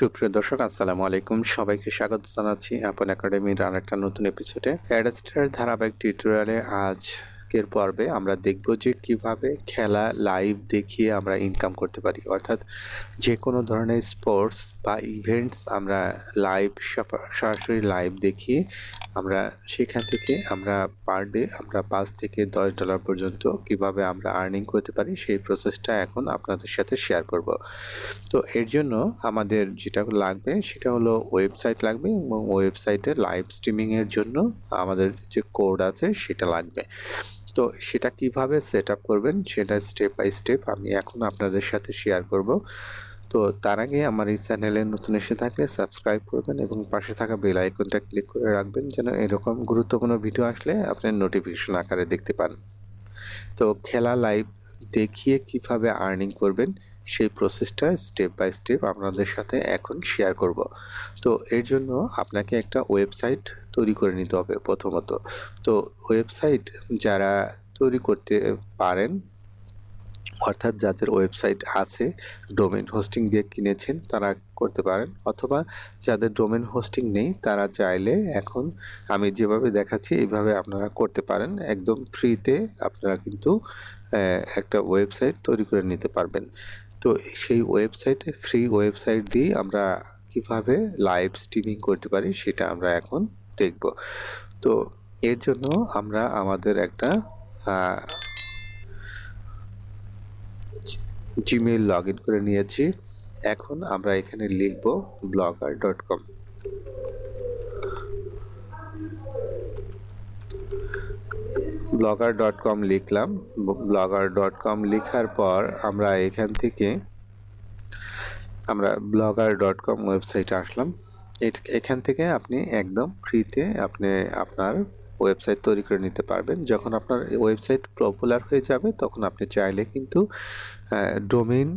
সুপ্রিয় দর্শক, আসসালামু আলাইকুম। সবাইকে স্বাগত জানাচ্ছি অ্যাপল একাডেমির আর একটা নতুন এপিসোডে অ্যাডাস্টার ধারাবাহিক টিউটোরিয়ালে আজকের পর্বে আমরা দেখব যে কীভাবে খেলা লাইভ দেখিয়ে আমরা ইনকাম করতে পারি। অর্থাৎ যে কোনো ধরনের স্পোর্টস বা ইভেন্টস আমরা লাইভ সরাসরি লাইভ দেখিয়ে আমরা সেখান থেকে আমরা পার ডে আমরা পাঁচ থেকে দশ ডলার পর্যন্ত কীভাবে আমরা আর্নিং করতে পারি সেই প্রসেসটা এখন আপনাদের সাথে শেয়ার করব। তো এর জন্য আমাদের যেটা লাগবে সেটা হলো ওয়েবসাইট লাগবে এবং ওয়েবসাইটে লাইভ স্ট্রিমিংয়ের জন্য আমাদের যে কোড আছে সেটা লাগবে। তো সেটা কীভাবে সেট আপ করবেন সেটা স্টেপ বাই স্টেপ আমি এখন আপনাদের সাথে শেয়ার করব। তো তার আগে আমার এই চ্যানেলে নতুন এসে থাকলে সাবস্ক্রাইব করবেন এবং পাশে থাকা বেল আইকনটা ক্লিক করে রাখবেন যেন এরকম গুরুত্বপূর্ণ ভিডিও আসলে আপনার নোটিফিকেশন আকারে দেখতে পান। তো খেলা লাইভ দেখিয়ে কীভাবে আর্নিং করবেন সেই প্রসেসটা স্টেপ বাই স্টেপ আপনাদের সাথে এখন শেয়ার করব। তো এর জন্য আপনাকে একটা ওয়েবসাইট তৈরি করে নিতে হবে প্রথমত। তো ওয়েবসাইট যারা তৈরি করতে পারেন অর্থাৎ যাদের ওয়েবসাইট আছে ডোমেন হোস্টিং দিয়ে কিনেছেন, তারা করতে পারেন। অথবা যাদের ডোমেন হোস্টিং নেই, তারা চাইলে এখন আমি যেভাবে দেখাচ্ছি, এইভাবে আপনারা করতে পারেন। একদম ফ্রিতে আপনারা কিন্তু একটা ওয়েবসাইট তৈরি করে নিতে পারবেন। তো সেই ওয়েবসাইটে, ফ্রি ওয়েবসাইট দিয়ে আমরা কীভাবে লাইভ স্ট্রিমিং করতে পারি, সেটা আমরা এখন দেখব। তো এর জন্য আমরা আমাদের একটা জিমেইল লগ ইন করে নিয়েছি। এখন আমরা এখানে লিখব blogger dot com blogger dot com লিখলাম। ব্লগার ডট কম লেখার পর আমরা এখান থেকে আমরা ব্লগার ডট কম ওয়েবসাইটে আসলাম। এখান থেকে আপনি একদম ফ্রিতে আপনি আপনার ওয়েবসাইট তৈরি করে নিতে পারবেন। যখন আপনার ওয়েবসাইট পপুলার হয়ে যাবে, তখন আপনি চাইলে কিন্তু ডোমেইন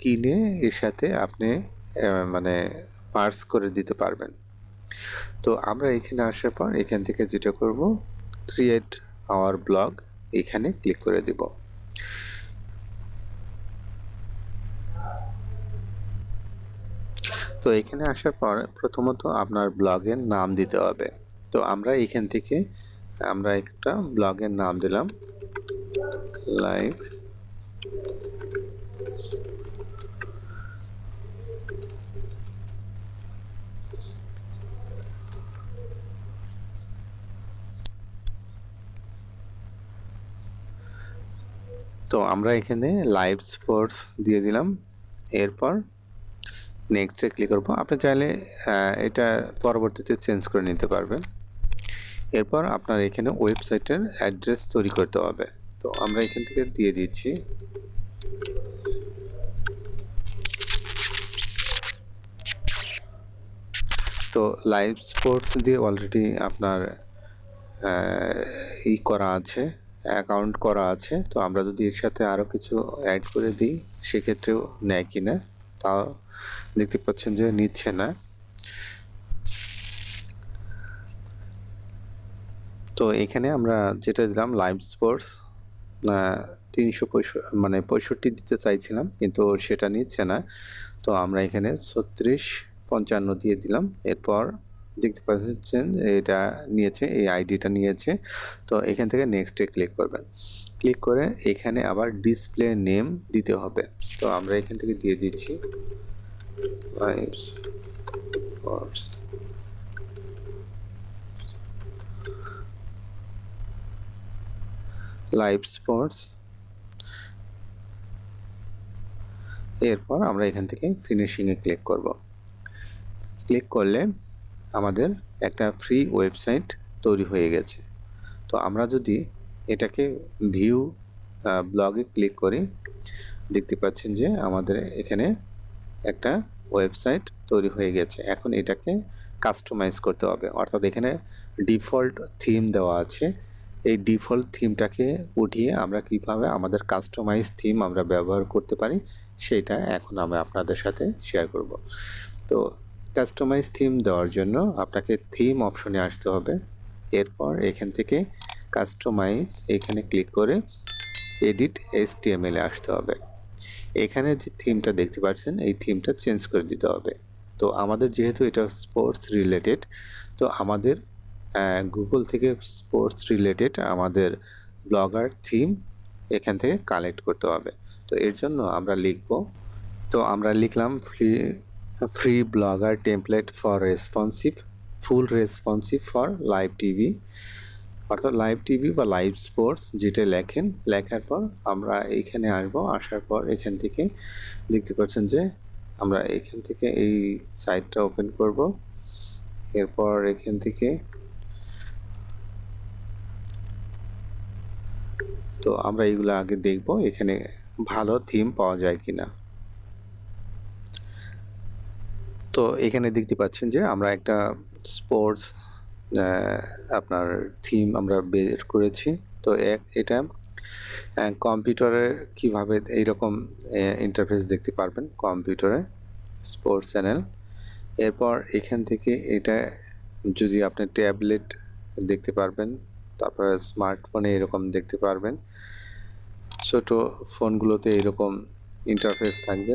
কিনে এর সাথে আপনি মানে পার্স করে দিতে পারবেন। তো আমরা এখানে আসার পর এখান থেকে যেটা করব ক্রিয়েট আওয়ার ব্লগ এখানে ক্লিক করে দিব। তো এখানে আসার পর প্রথমত আপনার ব্লগের নাম দিতে হবে। তো আমরা এখান থেকে, আমরা একটা ব্লগের নাম দিলাম লাইভ তো আমরা এখানে লাইভ স্পোর্টস দিয়ে দিলাম। এরপর নেক্সটে ক্লিক করব। আপনি চাইলে এটা পরবর্তীতে চেঞ্জ করে নিতে পারবেন। এরপর আপনার এখানে ওয়েবসাইটের অ্যাড্রেস তৈরি করতে হবে। তো আমরা এখান থেকে দিয়ে দিচ্ছি। তো লাইভ স্পোর্টস দিয়ে অলরেডি আপনার ই করা আছে, অ্যাকাউন্ট করা আছে। তো আমরা যদি এর সাথে আরও কিছু অ্যাড করে দিই, সেক্ষেত্রেও নেয় কি না তাও দেখতে পাচ্ছেন যে নিচ্ছে না। তো এখানে আমরা যেটা দিলাম লাইভ স্পোর্টস তিনশো মানে পঁয়ষট্টি দিতে চাইছিলাম, কিন্তু সেটা নিচ্ছে না। তো আমরা এখানে ছত্রিশ পঞ্চান্ন দিয়ে দিলাম। এরপর দেখতে পাচ্ছেন এটা নিয়েছে, এই আইডিটা নিয়েছে। তো এখান থেকে নেক্সটে ক্লিক করবেন। ক্লিক করে এখানে আবার ডিসপ্লে নেম দিতে হবে। তো আমরা এখান থেকে দিয়ে দিচ্ছি লাইভ স্পোর্টস। এরপর আমরা এখান থেকে ফিনিশিংয়ে ক্লিক করব। ক্লিক করলে আমাদের একটা ফ্রি ওয়েবসাইট তৈরি হয়ে গেছে। তো আমরা যদি এটাকে ভিউ ব্লগে ক্লিক করি, দেখতে পাচ্ছেন যে আমাদের এখানে একটা ওয়েবসাইট তৈরি হয়ে গেছে। এখন এটাকে কাস্টমাইজ করতে হবে। অর্থাৎ এখানে ডিফল্ট থিম দেওয়া আছে। এই ডিফল্ট থিমটাকে উঠিয়ে আমরা কীভাবে আমাদের কাস্টমাইজ থিম আমরা ব্যবহার করতে পারি, সেটা এখন আমি আপনাদের সাথে শেয়ার করব। তো কাস্টমাইজ থিম দেওয়ার জন্য আপনাকে থিম অপশনে আসতে হবে। এরপর এখান থেকে কাস্টমাইজ এখানে ক্লিক করে এডিট এস টি এম এলে আসতে হবে। এখানে যে থিমটা দেখতে পাচ্ছেন, এই থিমটা চেঞ্জ করে দিতে হবে। তো আমাদের যেহেতু এটা স্পোর্টস রিলেটেড তো আমাদের গুগল থেকে স্পোর্টস রিলেটেড আমাদের ব্লগার থিম এখান থেকে কালেক্ট করতে হবে। তো এর জন্য আমরা লিখব, তো আমরা লিখলাম free free blogger template for responsive full responsive for live TV অর্থাৎ লাইভ টিভি বা লাইভ স্পোর্টস যেটা লেখেন, লেখার পর আমরা এইখানে আসব, আসার পর এখান থেকে দেখতে পাচ্ছেন যে আমরা এখান থেকে এই সাইটটা ওপেন করব। এরপর এখান থেকে তো আমরা এইগুলো আগে দেখব, এখানে ভালো থিম পাওয়া যায় কি না তো এখানে দেখতে পাচ্ছেন যে আমরা একটা স্পোর্টস আপনার থিম আমরা বের করেছি। তো এক এটা কম্পিউটারে কীভাবে এইরকম ইন্টারফেস দেখতে পারবেন কম্পিউটারে স্পোর্টস চ্যানেল এরপর এখান থেকে এটা যদি আপনি ট্যাবলেট দেখতে পারবেন তারপরে স্মার্টফোনে এরকম দেখতে পারবেন। ছোট ফোনগুলোতে এরকম ইন্টারফেস থাকবে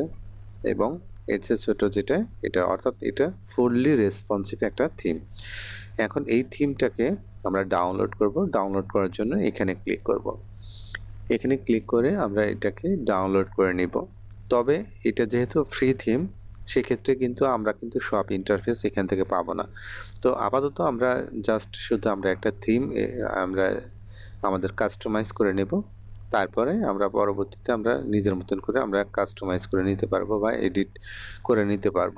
এবং এর চেয়ে ছোটো যেটা, এটা অর্থাৎ এটা ফুললি রেসপন্সিভ একটা থিম এখন এই থিমটাকে আমরা ডাউনলোড করব। ডাউনলোড করার জন্য এখানে ক্লিক করব। এখানে ক্লিক করে আমরা এটাকে ডাউনলোড করে নিব। তবে এটা যেহেতু ফ্রি থিম সেক্ষেত্রে কিন্তু আমরা কিন্তু সব ইন্টারফেস এখান থেকে পাবো না। তো আপাতত আমরা জাস্ট শুধু আমরা একটা থিম আমরা আমাদের কাস্টমাইজ করে নেব। তারপরে আমরা পরবর্তীতে আমরা নিজের মতন করে আমরা কাস্টমাইজ করে নিতে পারব বা এডিট করে নিতে পারব।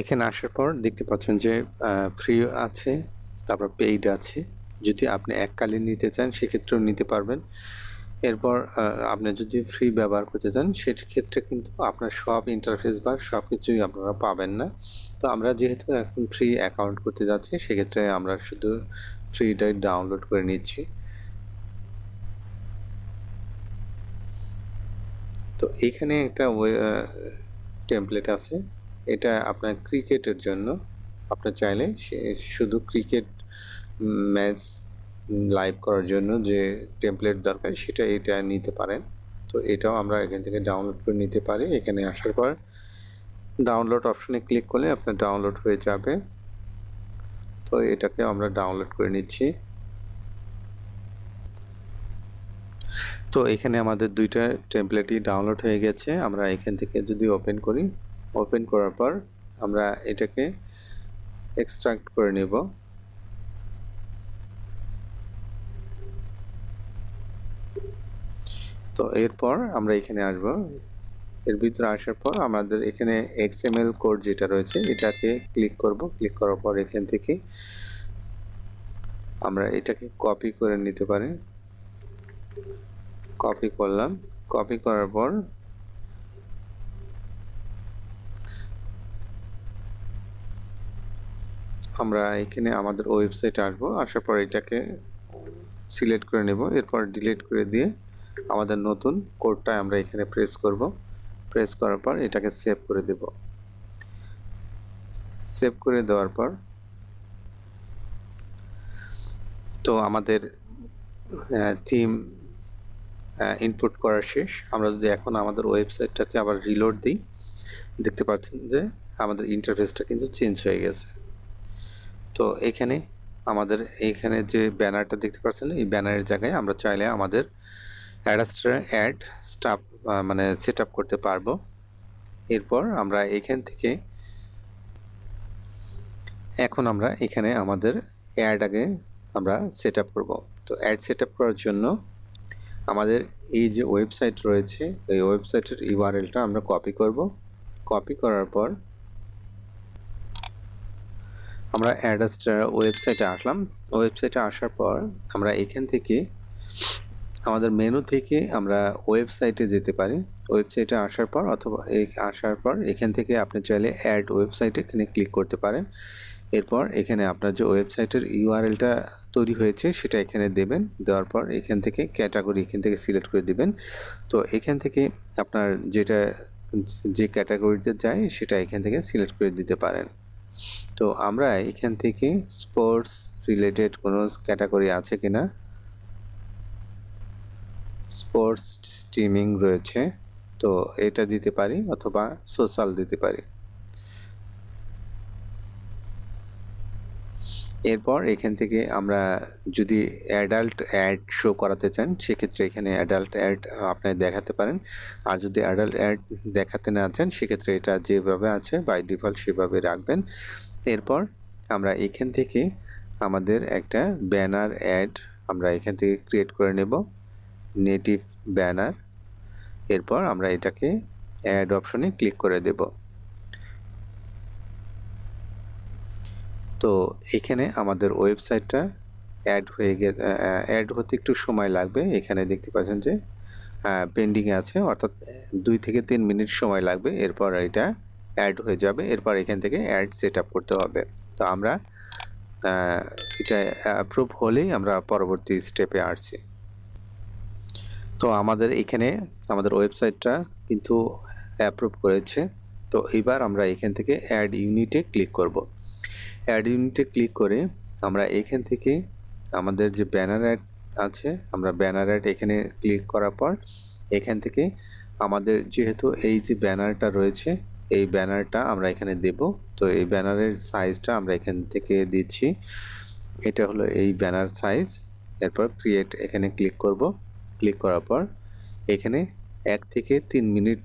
এখানে আসার পর দেখতে পাচ্ছেন যে ফ্রি আছে, তারপর পেইড আছে। যদি আপনি এককালীন নিতে চান, সেক্ষেত্রেও নিতে পারবেন। এরপর আপনি যদি ফ্রি ব্যবহার করতে চান, সেক্ষেত্রে কিন্তু আপনার সব ইন্টারফেস বা সব কিছুই আপনারা পাবেন না। তো আমরা যেহেতু এখন ফ্রি অ্যাকাউন্ট করতে যাচ্ছি, সেক্ষেত্রে আমরা শুধু ফ্রিটাই ডাউনলোড করে নিচ্ছি। তো এখানে একটা টেমপ্লেট আছে। এটা আপনার ক্রিকেটের জন্য। আপনার চাইলে শুধু ক্রিকেট ম্যাচ লাইভ করার জন্য যে টেমপ্লেট দরকার সেটা এটা নিতে পারেন। তো এটাও আমরা এখান থেকে ডাউনলোড করে নিতে পারি। এখানে আসার পর ডাউনলোড অপশনে ক্লিক করলে আপনার ডাউনলোড হয়ে যাবে। তো এটাকে আমরা ডাউনলোড করে নিচ্ছি। তো এখানে আমাদের দুইটা টেমপ্লেটই ডাউনলোড হয়ে গেছে। আমরা এখান থেকে যদি ওপেন করি ওপেন করার পর আমরা এটাকে এক্সট্রাক্ট করে নেব। তো এরপর আমরা এখানে আসব। এর ভিতরে আসার পর আমাদের এখানে এক্সএমএল কোড যেটা রয়েছে, এটাকে ক্লিক করব। ক্লিক করার পর এখান থেকে আমরা এটাকে কপি করে নিতে পারি। কপি করলাম। কপি করার পর আমরা এখানে আমাদের ওয়েবসাইটে আসব। আসার পর এটাকে সিলেক্ট করে নেব। এরপর ডিলিট করে দিয়ে আমাদের নতুন কোডটা আমরা এখানে প্রেস করব। প্রেস করার পর এটাকে সেভ করে দেব। সেভ করে দেওয়ার পর তো আমাদের থিম ইনপুট করা শেষ। আমরা যদি এখন আমাদের ওয়েবসাইটটাকে আবার রিলোড দিই, দেখতে পাচ্ছেন যে আমাদের ইন্টারফেসটা কিন্তু চেঞ্জ হয়ে গেছে। তো এখানে আমাদের এইখানে যে ব্যানারটা দেখতে পাচ্ছেন, এই ব্যানারের জায়গায় আমরা চাইলে আমাদের অ্যাডাস্টার অ্যাড স্টাফ মানে সেট আপ করতে পারব। এরপর আমরা এখান থেকে, এখন আমরা এখানে আমাদের অ্যাড আগে আমরা সেট আপ করব। তো অ্যাড সেট আপ করার জন্য আমাদের এই যে ওয়েবসাইট রয়েছে, এই ওয়েবসাইটের ইউআরএলটা আমরা কপি করব। কপি করার পর আমরা অ্যাডাস্টার ওয়েবসাইটে আসলাম। ওয়েবসাইটে আসার পর আমরা এখান থেকে আমাদের মেনু থেকে আমরা ওয়েবসাইটে যেতে পারি। ওয়েবসাইটে আসার পর অথবা আসার পর এখান থেকে আপনি চাইলে অ্যাড ওয়েবসাইটে এখানে ক্লিক করতে পারেন। এরপর এখানে আপনার যে ওয়েবসাইটের ইউআরএলটা তৈরি হয়েছে সেটা এখানে দেবেন। দেওয়ার পর এখান থেকে ক্যাটাগরি এখান থেকে সিলেক্ট করে দিবেন। তো এখান থেকে আপনার যেটা, যে ক্যাটাগরিতে যায় সেটা এখান থেকে সিলেক্ট করে দিতে পারেন। তো আমরা এখান থেকে স্পোর্টস রিলেটেড কোনো ক্যাটাগরি আছে কিনা স্পোর্টস স্ট্রিমিং রয়েছে, তো এটা দিতে পারি অথবা সোশ্যাল দিতে পারি। এরপর এখান থেকে আমরা যদি অ্যাডাল্ট অ্যাড শো করাতে চান, সেক্ষেত্রে এখানে অ্যাডাল্ট অ্যাড আপনি দেখাতে পারেন। আর যদি অ্যাডাল্ট অ্যাড দেখাতে না চান, সেক্ষেত্রে এটা যেভাবে আছে বাই ডিফল্ট সেভাবে রাখবেন। এরপর আমরা এখান থেকে আমাদের একটা ব্যানার অ্যাড আমরা এখান থেকে ক্রিয়েট করে নেব। নেটিভ ব্যানার এরপর আমরা এটাকে অ্যাড অপশনে ক্লিক করে দেব। তো এখানে আমাদের ওয়েবসাইটটা অ্যাড হয়ে গে অ্যাড হতে একটু সময় লাগবে। এখানে দেখতে পাচ্ছেন যে পেন্ডিংয়ে আছে, অর্থাৎ দুই থেকে তিন মিনিট সময় লাগবে। এরপর এটা অ্যাড হয়ে যাবে। এরপর এখান থেকে অ্যাড সেট আপ করতে হবে। তো আমরা এটা অ্যাপ্রুভ হলেই আমরা পরবর্তী স্টেপে আসছি। তো আমাদের এখানে আমাদের ওয়েবসাইটটা কিন্তু অ্যাপ্রুভ করেছে। তো এবার আমরা এখান থেকে অ্যাড ইউনিটে ক্লিক করব। অ্যাড ইউনিটে ক্লিক করে আমরা এখান থেকে আমাদের যে ব্যানার অ্যাড আছে, আমরা ব্যানার অ্যাড এখানে ক্লিক করার পর এখান থেকে আমাদের যেহেতু এই যে ব্যানারটা রয়েছে, এই ব্যানারটা আমরা এখানে দেব। তো এই ব্যানারের সাইজটা আমরা এখান থেকে দিচ্ছি। এটা হলো এই ব্যানার সাইজ এরপর ক্রিয়েট এখানে ক্লিক করব। ক্লিক করার পর এখানে এক থেকে তিন মিনিট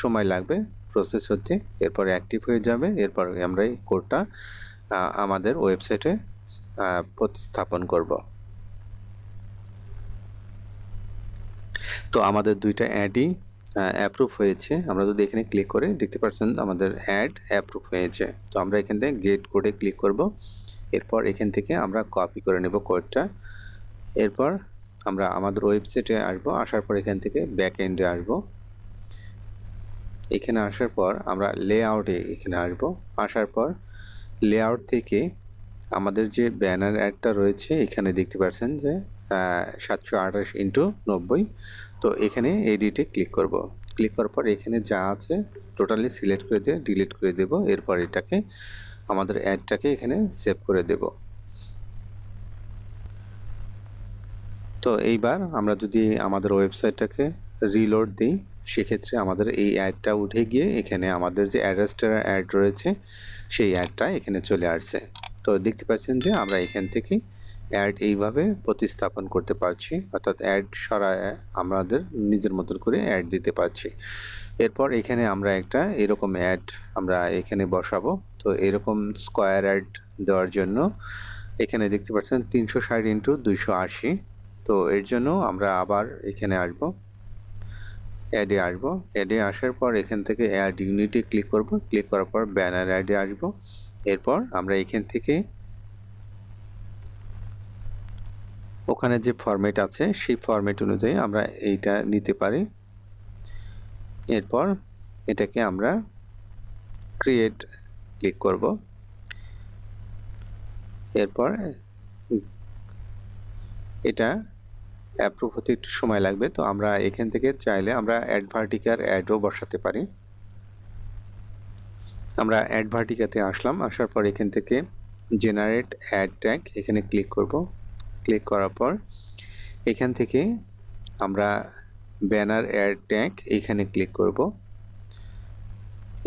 সময় লাগবে। প্রসেস হতে এরপর অ্যাক্টিভ হয়ে যাবে, এরপর আমরা এই কোডটা আমাদের ওয়েবসাইটে প্রতিস্থাপন করব। তো আমাদের দুইটা অ্যাডই অ্যাপ্রুভ হয়েছে। আমরা যদি এখানে ক্লিক করে, দেখতে পাচ্ছেন আমাদের অ্যাড অ্যাপ্রুভ হয়েছে। তো আমরা এখান থেকে গেট কোডে ক্লিক করব। এরপর এখান থেকে আমরা কপি করে নেব কোডটা এরপর আমরা আমাদের ওয়েবসাইটে আসব, আসার পর এখান থেকে ব্যাক এন্ডে আসব। এখানে আসার পর আমরা লেআউটে এখানে আসব। আসার পর লেআউট থেকে আমাদের যে ব্যানার অ্যাডটা রয়েছে, এখানে দেখতে পাচ্ছেন যে সাতশো আঠাশ ইন্টু নব্বই। তো এখানে এডিটে ক্লিক করব। ক্লিক করার পর এখানে যা আছে টোটালি সিলেক্ট করে দিয়ে ডিলিট করে দেব। এরপর এটাকে, আমাদের অ্যাডটাকে এখানে সেভ করে দেব। তো এইবার আমরা যদি আমাদের ওয়েবসাইটটাকে রিলোড দিই, সেক্ষেত্রে আমাদের এই অ্যাডটা উঠে গিয়ে এখানে আমাদের যে অ্যাড্রেসটার অ্যাড রয়েছে, সেই অ্যাডটা এখানে চলে আসছে। তো দেখতে পাচ্ছেন যে আমরা এখান থেকে অ্যাড এইভাবে প্রতিস্থাপন করতে পারছি, অর্থাৎ অ্যাড সরা আমাদের নিজের মতন করে অ্যাড দিতে পারছি। এরপর এখানে আমরা একটা এরকম অ্যাড আমরা এখানে বসাবো। তো এরকম স্কোয়ার অ্যাড দেওয়ার জন্য এখানে দেখতে পাচ্ছেন তিনশো ষাট ইন্টু দুইশো আশি। তো এর জন্য আমরা আবার এখানে আসব। অ্যাডে আসব। অ্যাডে আসার পর এখান থেকে অ্যাড ইউনিটে ক্লিক করব। ক্লিক করার পর ব্যানার অ্যাডে আসব। এরপর আমরা এখান থেকে ওখানে যে ফরম্যাট আছে, সেই ফরম্যাট অনুযায়ী আমরা এইটা নিতে পারি। এরপর এটাকে আমরা ক্রিয়েট ক্লিক করব। এরপর এটা অ্যাপ্রুভ হতে একটু সময় লাগবে, তো আমরা এখান থেকে চাইলে আমরা অ্যাডভার্টিকার অ্যাডও বসাতে পারি। আমরা অ্যাডভার্টিকাতে আসলাম, আসার পর এখান থেকে জেনারেট অ্যাড ট্যাগ এখানে ক্লিক করব। ক্লিক করার পর এখান থেকে আমরা ব্যানার অ্যাড ট্যাগ এখানে ক্লিক করব।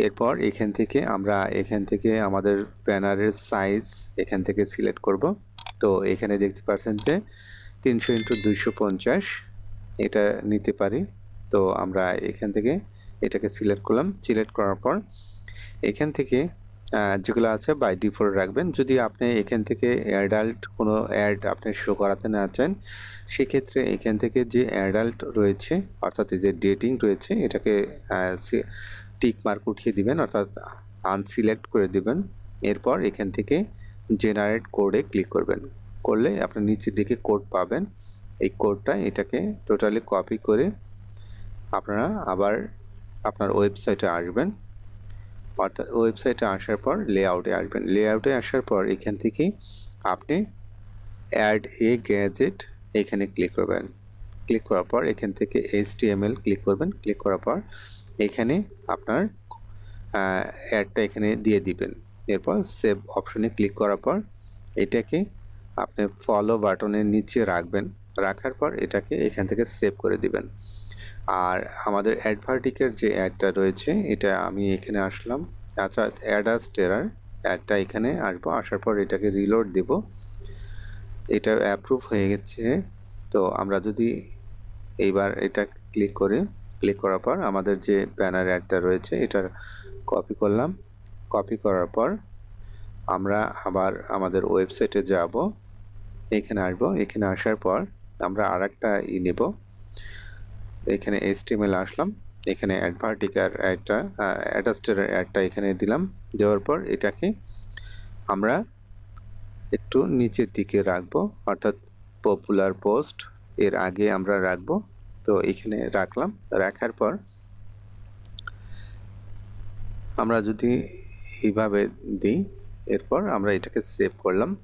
এরপর এখান থেকে আমরা এখান থেকে আমাদের ব্যানারের সাইজ এখান থেকে সিলেক্ট করব। তো এখানে দেখতে পাচ্ছেন যে তিনশো ইন্টু দুইশো পঞ্চাশ, এটা নিতে পারি। তো আমরা এখান থেকে এটাকে সিলেক্ট করলাম। সিলেক্ট করার পর এখান থেকে যেগুলো আছে বাই ডিফল্ট রাখবেন। যদি আপনি এখান থেকে অ্যাডাল্ট কোনো অ্যাড আপনি শো করাতে না চান, সেক্ষেত্রে এখান থেকে যে অ্যাডাল্ট রয়েছে, অর্থাৎ যে ডেটিং রয়েছে, এটাকে টিক মার্ক উঠিয়ে দিবেন, অর্থাৎ আনসিলেক্ট করে দিবেন। এরপর এখান থেকে জেনারেট কোডে ক্লিক করবেন। করলে আপনি নিচের দিকে কোড পাবেন। এই কোডটা এটাকে টোটালি কপি করে আপনারা আবার আপনার ওয়েবসাইটে আসবেন। অর্থাৎ ওয়েবসাইটে আসার পর লেআউটে আসবেন। লেআউটে আসার পর এখান থেকে আপনি অ্যাড এ গ্যাজেট এখানে ক্লিক করবেন। ক্লিক করার পর এখান থেকে এইচ ক্লিক করবেন। ক্লিক করার পর এখানে আপনার অ্যাডটা এখানে দিয়ে দিবেন। এরপর সেভ অপশনে ক্লিক করার পর এটাকে আপনি ফলো বাটনের নিচে রাখবেন, রাখার পর এটাকে এখান থেকে সেভ করে দিবেন। আর আমাদের অ্যাডভার্টিকের যে অ্যাডটা রয়েছে, এটা আমি এখানে আসলাম। আচ্ছা অ্যাডাস টেরার অ্যাডটা এখানে আসব। আসার পর এটাকে রিলোড দেব। এটা অ্যাপ্রুভ হয়ে গেছে। তো আমরা যদি এইবার এটা ক্লিক করে ক্লিক করার পর আমাদের যে ব্যানার অ্যাডটা রয়েছে, এটার কপি করলাম। কপি করার পর আমরা আবার আমাদের ওয়েবসাইটে যাব। এখানে আসব। এখানে আসার পর আমরা আর একটা ই নেব। এখানে এসটিএমএল আসলাম। এখানে অ্যাডভার্টিকার একটা অ্যাডাস্টার একটা এখানে দিলাম। দেওয়ার পর এটাকে আমরা একটু নিচের দিকে রাখব। অর্থাৎ পপুলার পোস্ট এর আগে আমরা রাখব। তো এখানে রাখলাম। রাখার পর আমরা যদি এইভাবে দিই, এরপর আমরা এটাকে সেভ করলাম।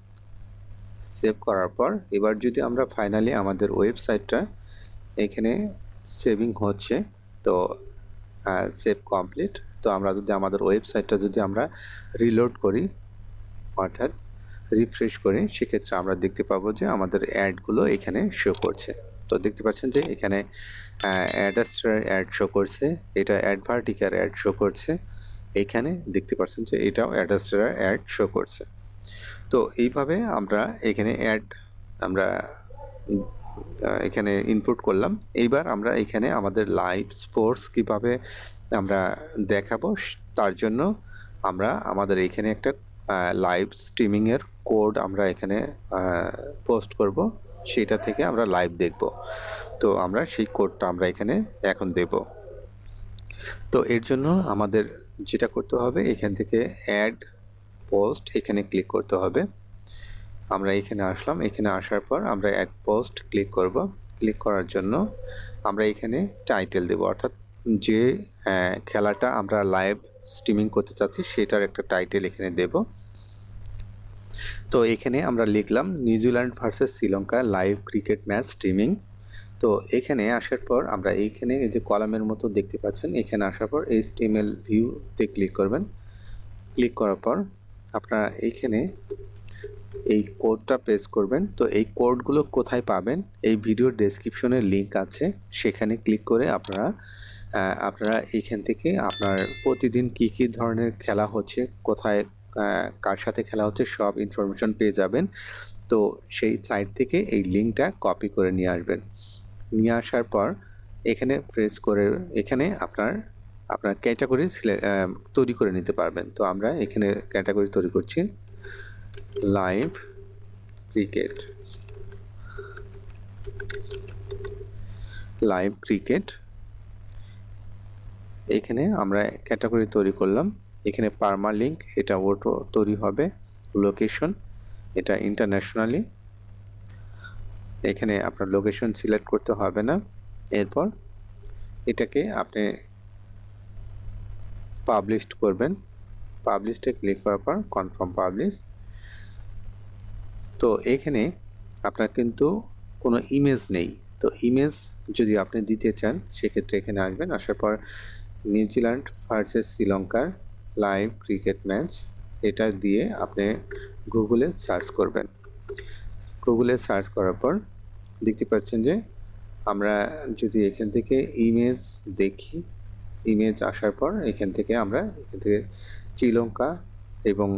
সেভ করার পর, এবার যদি আমরা ফাইনালি আমাদের ওয়েবসাইটটা এখানে সেভিং হচ্ছে, তো সেভ কমপ্লিট তো আমরা যদি আমাদের ওয়েবসাইটটা যদি আমরা রিলোড করি, অর্থাৎ রিফ্রেশ করি, সেক্ষেত্রে আমরা দেখতে পাবো যে আমাদের অ্যাডগুলো এখানে শো করছে। তো দেখতে পাচ্ছেন যে এখানে অ্যাডাস্টার অ্যাড শো করছে, এটা অ্যাডভার্টিকার অ্যাড শো করছে এইখানে দেখতে পাচ্ছেন যে এটাও অ্যাডাস্টার অ্যাড শো করছে। তো এইভাবে আমরা এখানে অ্যাড আমরা এখানে ইনপুট করলাম। এইবার আমরা এখানে আমাদের লাইভ স্পোর্টস কীভাবে আমরা দেখাবো, তার জন্য আমরা আমাদের এখানে একটা লাইভ স্ট্রিমিংয়ের কোড আমরা এখানে পোস্ট করব। সেটা থেকে আমরা লাইভ দেখব। তো আমরা সেই কোডটা আমরা এখানে এখন দেব। তো এর জন্য আমাদের যেটা করতে হবে, এখান থেকে অ্যাড পোস্ট এখানে ক্লিক করতে হবে। আমরা এখানে আসলাম। এখানে আসার পর আমরা অ্যাড পোস্ট ক্লিক করব। ক্লিক করার জন্য আমরা এখানে টাইটেল দেব। অর্থাৎ যে খেলাটা আমরা লাইভ স্ট্রিমিং করতে চাচ্ছি, সেটার একটা টাইটেল এখানে দেব। তো এখানে আমরা লিখলাম New Zealand versus Sri Lanka live cricket match streaming তো এখানে আসার পর আমরা এইখানে এই যে কলামের মতো দেখতে পাচ্ছেন, এখানে আসার পর এইচ টিএমএল ভিউতে ক্লিক করবেন। ক্লিক করার পর আপনারা এইখানে এই কোডটা প্রেস করবেন। তো এই কোডগুলো কোথায় পাবেন? এই ভিডিওর ডেসক্রিপশনের লিঙ্ক আছে। সেখানে ক্লিক করে আপনারা আপনারা এইখান থেকে আপনার প্রতিদিন কি কি ধরনের খেলা হচ্ছে, কোথায় কার সাথে খেলা হচ্ছে, সব ইনফরমেশন পেয়ে যাবেন। তো সেই সাইট থেকে এই লিঙ্কটা কপি করে নিয়ে আসবেন। নিয়ে আসার পর এখানে প্রেস করে, এখানে আপনার আপনার ক্যাটাগরি তৈরি করে নিতে পারবেন। তো আমরা এখানে ক্যাটাগরি তৈরি করছি। লাইভ ক্রিকেট লাইভ ক্রিকেট এখানে আমরা ক্যাটাগরি তৈরি করলাম। এখানে পারমা লিঙ্ক এটা ওটো তৈরি হবে। লোকেশন এটা ইন্টারন্যাশনালি এখানে আপনার লোকেশন সিলেক্ট করতে হবে না। এরপর এটাকে আপনি পাবলিশড করবেন। পাবলিশডে ক্লিক করার পর কনফার্ম পাবলিশ তো এখানে আপনার কিন্তু কোনো ইমেজ নেই। তো ইমেজ যদি আপনি দিতে চান, সেক্ষেত্রে এখানে আসবেন। আসার পর নিউজিল্যান্ড ভার্সেস শ্রীলঙ্কার লাইভ ক্রিকেট ম্যাচ এটা দিয়ে আপনি গুগলে সার্চ করবেন। গুগলে সার্চ করার পর দেখতে পাচ্ছেন যে আমরা যদি এখান থেকে ইমেজ দেখি ইমেজ আসার পর এখান থেকে আমরা এখান থেকে শ্রীলঙ্কা এবং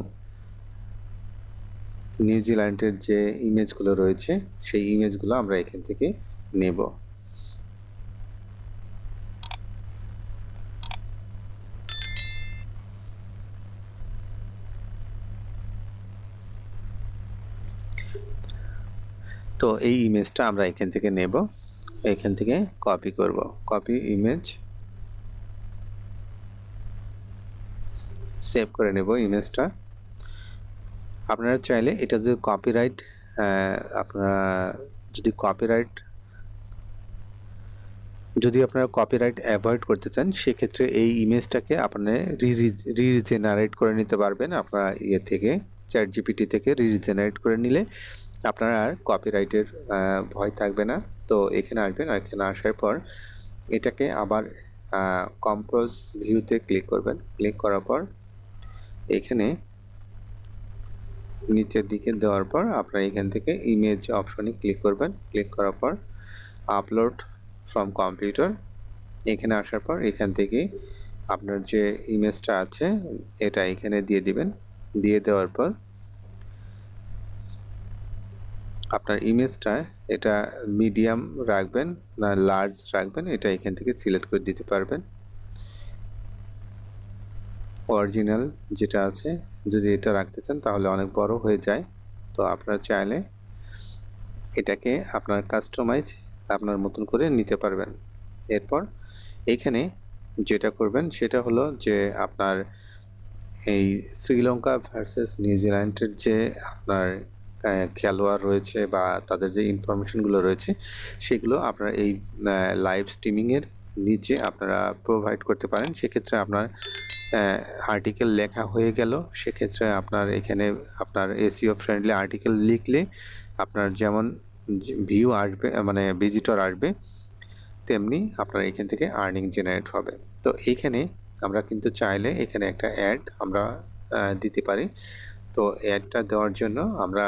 নিউজিল্যান্ডের যে ইমেজগুলো রয়েছে, সেই ইমেজগুলো আমরা এখান থেকে নেব। তো এই ইমেজটা আমরা এখান থেকে নেব। এখান থেকে কপি করব। কপি ইমেজ সেভ করে নেব ইমেজটা। আপনারা চাইলে এটা যদি কপিরাইট আপনারা যদি কপিরাইট যদি আপনারা কপিরাইট অ্যাভয়েড করতে চান, সেক্ষেত্রে এই ইমেজটাকে আপনি রিজেনারেট করে নিতে পারবেন আপনার ইয়ে থেকে চ্যাট জিপিটি থেকে রিজেনারেট করে নিলে। আপনার আর কপিরাইটের ভয় থাকবে না। তো এখানে আসবেন, আর এখানে আসার পর এটাকে আবার কম্পোজ ভিউতে ক্লিক করবেন। ক্লিক করার পর এখানে নিচের দিকে দেওয়ার পর আপনার এখান থেকে ইমেজ অপশনে ক্লিক করবেন। ক্লিক করার পর আপলোড ফ্রম কম্পিউটার এখানে আসার পর এখান থেকে আপনার যে ইমেজটা আছে, এটা এখানে দিয়ে দিবেন। দিয়ে দেওয়ার পর আপনার ইমেজটা এটা মিডিয়াম রাখবেন না লার্জ রাখবেন, এটা এখান থেকে সিলেক্ট করে দিতে পারবেন। অরিজিনাল যেটা আছে, যদি এটা রাখতে চান তাহলে অনেক বড় হয়ে যায়। তো আপনারা চাইলে এটাকে আপনার কাস্টমাইজ আপনার মতন করে নিতে পারবেন। এরপর এখানে যেটা করবেন সেটা হলো যে আপনার এই শ্রীলঙ্কা ভার্সেস নিউজিল্যান্ডের যে আপনার খেলোয়াড় রয়েছে বা তাদের যে ইনফরমেশনগুলো রয়েছে, সেগুলো আপনার এই লাইভ স্ট্রিমিংয়ের নিচে আপনারা প্রোভাইড করতে পারেন। সেক্ষেত্রে আপনার আর্টিকেল লেখা হয়ে গেল। সেক্ষেত্রে আপনার এখানে আপনার এসিও ফ্রেন্ডলি আর্টিকেল লিখলে আপনার যেমন ভিউ আসবে মানে ভিজিটর আসবে, তেমনি আপনার এখান থেকে আর্নিং জেনারেট হবে। তো এইখানে আমরা কিন্তু চাইলে এখানে একটা অ্যাড আমরা দিতে পারি। তো অ্যাডটা দেওয়ার জন্য আমরা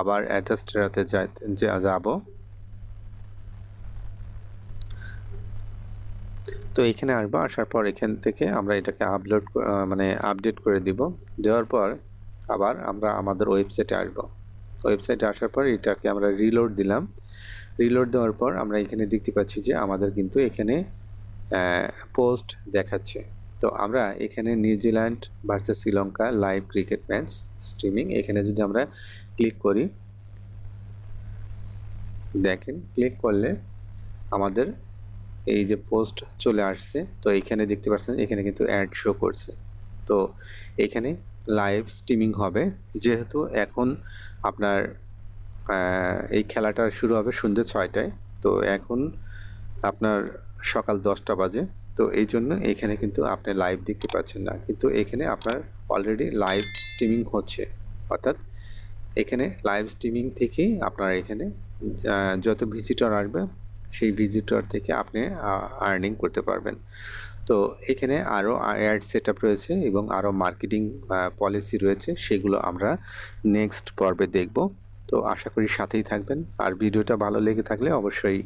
আবার অ্যাডজাস্টারাতে যাব। তো এখানে আসব, আসার পর এখান থেকে আমরা এটাকে আপলোড মানে আপডেট করে দিব। দেওয়ার পর আবার আমরা আমাদের ওয়েবসাইটে আসব। ওয়েবসাইটে আসার পর এটাকে আমরা রিলোড দিলাম। রিলোড দেওয়ার পর আমরা এখানে দেখতে পাচ্ছি যে আমাদের কিন্তু এখানে পোস্ট দেখাচ্ছে। তো আমরা এখানে New Zealand versus Sri Lanka live cricket match streaming এখানে যদি আমরা ক্লিক করি, দেখেন ক্লিক করলে আমাদের এই যে পোস্ট চলে আসছে, তো এইখানে দেখতে পাচ্ছেন, এখানে কিন্তু অ্যাড শো করছে। তো এখানে লাইভ স্ট্রিমিং হবে, যেহেতু এখন আপনার এই খেলাটা শুরু হবে সন্ধ্যে ছয়টায়, তো এখন আপনার সকাল দশটা বাজে। তো এই জন্য এখানে কিন্তু আপনি লাইভ দেখতে পাচ্ছেন না, কিন্তু এখানে আপনার অলরেডি লাইভ স্ট্রিমিং হচ্ছে। অর্থাৎ এখানে লাইভ স্ট্রিমিং থেকেই আপনার এখানে যত ভিজিটর আসবে সেই ভিজিটর থেকে আপনি আর্নিং করতে পারবেন। তো এখানে আরও অ্যাড সেট রয়েছে এবং আরও মার্কেটিং পলিসি রয়েছে, সেগুলো আমরা নেক্সট পর্বে দেখব। তো আশা করি সাথেই থাকবেন। আর ভিডিওটা ভালো লেগে থাকলে অবশ্যই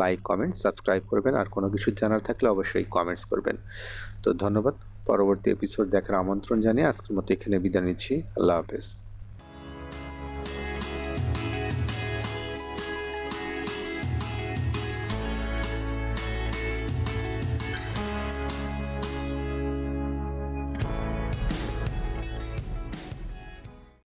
লাইক কমেন্ট সাবস্ক্রাইব করবেন। আর কোনো কিছু জানার থাকলে অবশ্যই কমেন্টস করবেন। তো ধন্যবাদ। পরবর্তী এপিসোড দেখার আমন্ত্রণ জানিয়ে আজকের মতো এখানে বিদায় নিচ্ছি। আল্লাহ হাফেজ।